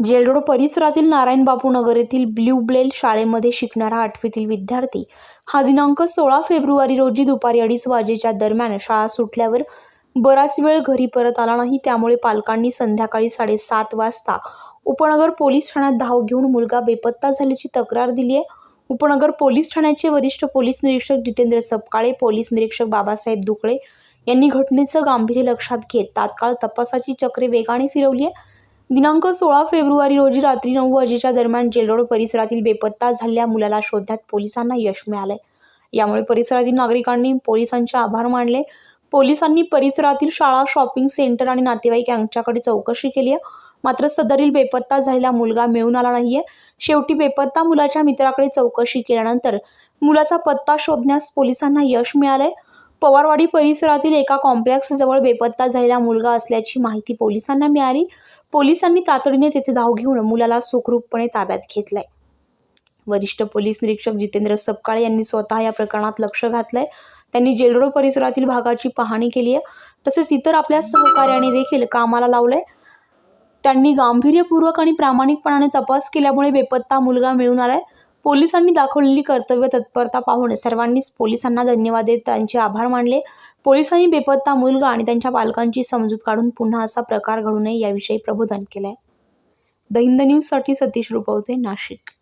Jail Road परिसरातील नारायणबापू नगर येथील blue ब्लेल शाळेमध्ये शिकणारा आठवीतील विद्यार्थी. हा दिनांक सोळा फेब्रुवारी रोजी दुपारी अडीच वाजेच्या दरम्यान शाळा सुटल्यावर बराच वेळ घरी परत आला नाही त्यामुळे पालकांनी संध्याकाळी साडेसात वाजता उपनगर पोलीस ठाण्यात धाव घेऊन मुलगा बेपत्ता झाल्याची तक्रार दिली आहे. उपनगर पोलीस ठाण्याचे वरिष्ठ पोलीस निरीक्षक जितेंद्र सपकाळे पोलीस निरीक्षक बाबासाहेब दुकळे यांनी घटनेचं गांभीर्य लक्षात घेत तात्काळ तपासाची चक्रे वेगाने फिरवली आहे. दिनांक सोळा फेब्रुवारी रोजी रात्री नऊ वाजेच्या दरम्यान जेलरोड परिसरातील बेपत्ता झालेल्या मुलाला शोधण्यात पोलिसांना यश मिळालंय. यामुळे परिसरातील नागरिकांनी पोलिसांचे आभार मानले. पोलिसांनी परिसरातील शाळा शॉपिंग सेंटर आणि नातेवाईक यांच्याकडे चौकशी केली आहे. मात्र सदरील बेपत्ता झालेला मुलगा मिळून आला नाहीये. शेवटी बेपत्ता मुलाच्या मित्राकडे चौकशी केल्यानंतर मुलाचा पत्ता शोधण्यास पोलिसांना यश मिळालंय. पवारवाडी परिसरातील एका कॉम्प्लेक्सजवळ बेपत्ता झालेला मुलगा असल्याची माहिती पोलिसांना मिळाली. पोलिसांनी तातडीने तेथे धाव घेऊन मुलाला सुखरूपपणे ताब्यात घेतलाय. वरिष्ठ पोलीस निरीक्षक जितेंद्र सपकाळे यांनी स्वतः या प्रकरणात लक्ष घातलंय. त्यांनी जेलरोड परिसरातील भागाची पाहणी केली आहे. तसेच इतर आपल्या सहकार्याने देखील कामाला लावलंय. त्यांनी गांभीर्यपूर्वक आणि प्रामाणिकपणाने तपास केल्यामुळे बेपत्ता मुलगा मिळून आलाय. पोलिसांनी दाखवलेली कर्तव्य तत्परता पाहून सर्वांनीच पोलिसांना धन्यवाद देत त्यांचे आभार मानले. पोलिसांनी बेपत्ता मुलगा आणि त्यांच्या पालकांची समजूत काढून पुन्हा असा प्रकार घडू नये याविषयी प्रबोधन केलंय. द हिंद न्यूजसाठी सतीश रुपवते नाशिक.